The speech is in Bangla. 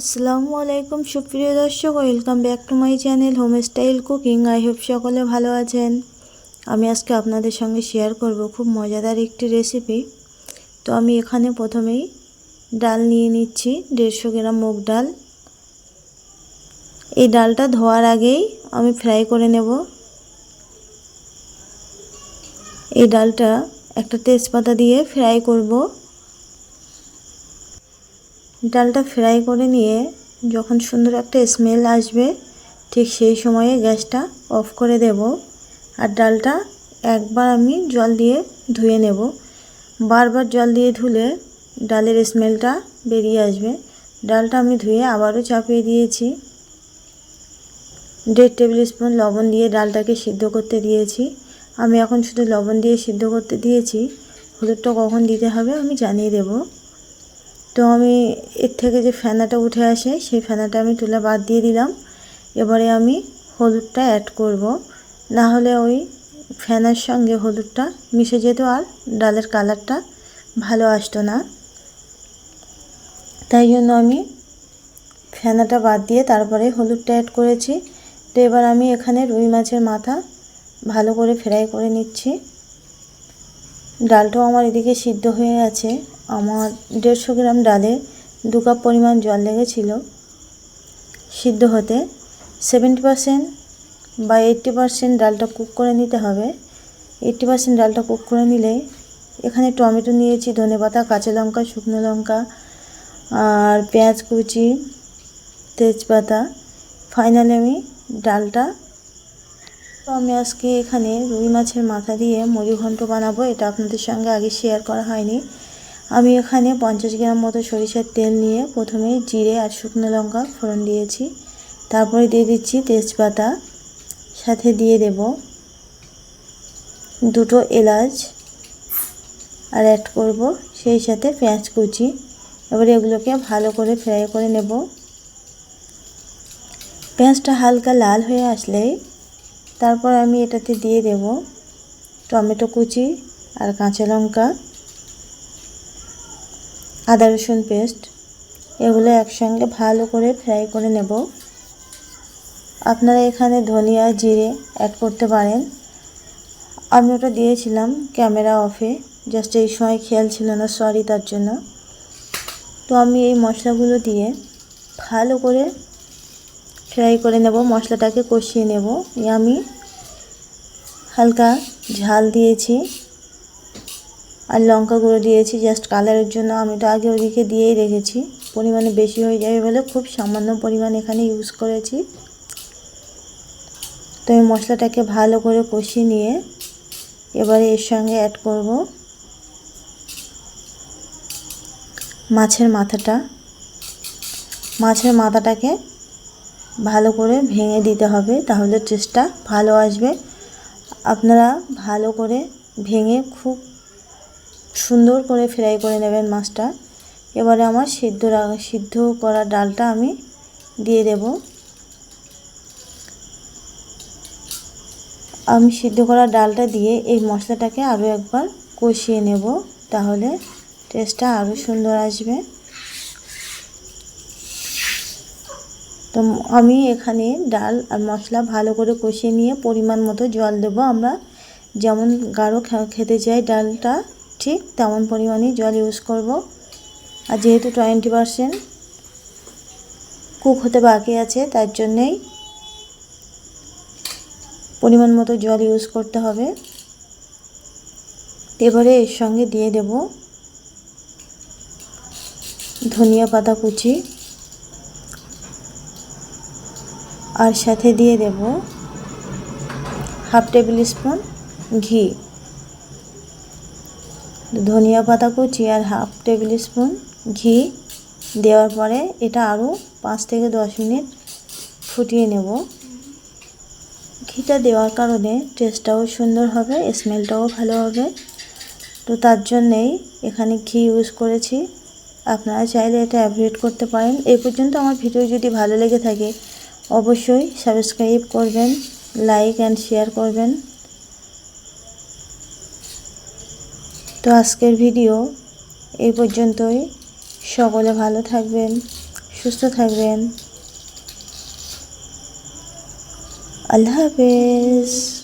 আসসালামু আলাইকুম, সুপ্রিয় দর্শক, welcome back to my channel home style cooking. I hope সকলে ভালো আছেন। আমি আজকে আপনাদের সঙ্গে শেয়ার করব খুব মজাদার একটি রেসিপি। তো আমি এখানে প্রথমেই ডাল নিয়ে নিচ্ছি, দেড়শো গ্রাম মুগ ডাল। এই ডালটা ধোয়ার আগেই আমি ফ্রাই করে নেব। এই ডালটা একটা তেজপাতা দিয়ে ফ্রাই করব। ডালটা ফ্রাই করে নিয়ে যখন সুন্দর একটা স্মেল আসবে, ঠিক সেই সময়ে গ্যাসটা অফ করে দেব। আর ডালটা একবার আমি জল দিয়ে ধুয়ে নেব। বারবার জল দিয়ে ধুলে ডালের স্মেলটা বেরিয়ে আসবে। ডালটা আমি ধুয়ে আবারও চাপিয়ে দিয়েছি। দেড় টেবিল স্পুন লবণ দিয়ে ডালটাকে সিদ্ধ করতে দিয়েছি। আমি এখন শুধু লবণ দিয়ে সিদ্ধ করতে দিয়েছি। হলুদটা কখন দিতে হবে আমি জানিয়ে দেবো। তো আমি এর থেকে যে ফেনাটা উঠে আসে, সেই ফেনাটা আমি তুলে বাদ দিয়ে দিলাম। এবারে আমি হলুদটা অ্যাড করব। না হলে ওই ফেনার সঙ্গে হলুদটা মিশে যেত আর ডালের কালারটা ভালো আসতো না। তাই জন্য আমি ফেনাটা বাদ দিয়ে তারপরে হলুদটা অ্যাড করেছি। তো এবার আমি এখানে রুই মাছের মাথা ভালো করে ফ্রাই করে নিচ্ছি। ডালটাও আমার এদিকে সিদ্ধ হয়ে গেছে। আমার দেড়শো গ্রাম ডালে দু কাপ পরিমাণ জল লেগেছিল সিদ্ধ হতে। সেভেন্টি পারসেন্ট বা এইট্টি পারসেন্ট ডালটা কুক করে নিতে হবে। এইট্টি পারসেন্ট ডালটা কুক করে নিলে এখানে টমেটো নিয়েছি, ধনে পাতা, কাঁচা লঙ্কা, শুকনো লঙ্কা আর পেঁয়াজ কুচি, তেজপাতা। ফাইনালি আমি ডালটা তো আমি আজকে এখানে রুই মাছের মাথা দিয়ে মুড়ি ঘন্ট বানাবো, এটা আপনাদের সঙ্গে আগে শেয়ার করা হয়নি। আমি এখানে পঞ্চাশ গ্রাম মতো সরিষার তেল নিয়ে প্রথমে জিরে আর শুকনো লঙ্কা ফোড়ন দিয়েছি। তারপরে দিয়ে দিচ্ছি তেজপাতা, সাথে দিয়ে দেব দুটো এলাচ আর অ্যাড করব সেই সাথে পেঁয়াজ কুচি। এবার এগুলোকে ভালো করে ফ্রাই করে নেব। পেঁয়াজটা হালকা লাল হয়ে আসলেই তারপর আমি এটাতে দিয়ে দেব টমেটো কুচি আর কাঁচা লঙ্কা, আদা রসুন পেস্ট। এগুলো একসঙ্গে ভালো করে ফ্রাই করে নেব। আপনারা এখানে ধনিয়া জিরে অ্যাড করতে পারেন। আমি ওটা দিয়েছিলাম ক্যামেরা অফে জাস্ট এই সময় খেয়াল ছিল না সরি তার জন্য। তো আমি এই মশলাগুলো দিয়ে ভালো করে ফ্রাই করে নেব, মশলাটাকে কষিয়ে নেব। আমি হালকা ঝাল দিয়েছি। আর লঙ্কা গুঁড়ো দিয়েছি জাস্ট কালারের জন্য। আমি তো আগে ওদিকে দিয়েই রেখেছি। পরিমাণে বেশি হয়ে যাবে বলে খুব সামান্য পরিমাণ এখানে ইউজ করেছি। তো এই মশলাটাকে ভালো করে কষিয়ে নিয়ে এবারে এর সঙ্গে অ্যাড করব মাছের মাথাটা। মাছের মাথাটাকে ভালো করে ভেঙে দিতে হবে, তাহলে টেস্টটা ভালো আসবে। আপনারা ভালো করে ভেঙে খুব সুন্দর করে ফ্রাই করে নেবেন মাছটা। এবারে আমার সিদ্ধ সিদ্ধ করা ডালটা আমি দিয়ে দেব। আমি সিদ্ধ করা ডালটা দিয়ে এই মশলাটাকে আরও একবার কষিয়ে নেব, তাহলে টেস্টটা আরও সুন্দর আসবে। তো আমি এখানে ডাল আর মশলা ভালো করে কষিয়ে নিয়ে পরিমাণ মতো জল দেব। আমরা যেমন গাঢ় খেতে চাই ডালটা, ঠিক তেমন পরিমাণেই জল ইউজ করব। আর যেহেতু টোয়েন্টি পারসেন্ট কুক হতে বাকি আছে, তার জন্যেই পরিমাণ মতো জল ইউজ করতে হবে। এবারে এর সঙ্গে দিয়ে দেব ধনিয়া পাতা কুচি। আর সাথে দিয়ে দেব হাফ টেবিল স্পুন ঘি, ধনিয়া পাতা কুচি আর হাফ টেবিল স্পুন ঘি। দেওয়ার পরে এটা আরও পাঁচ থেকে দশ মিনিট ফুটিয়ে নেব। ঘিটা দেওয়ার কারণে টেস্টটাও সুন্দর হবে স্মেলটাও ভালো হবে। তো তার জন্যেই এখানে ঘি ইউজ করেছি। আপনারা চাইলে এটা অ্যাভয়েড করতে পারেন। এই পর্যন্ত আমার ভিডিও যদি ভালো লেগে থাকে অবশ্যই সাবস্ক্রাইব করবেন লাইক অ্যান্ড শেয়ার করবেন। তো আজকের ভিডিও এই পর্যন্তই। সকলে ভালো থাকবেন, সুস্থ থাকবেন। আল্লাহ হাফেজ।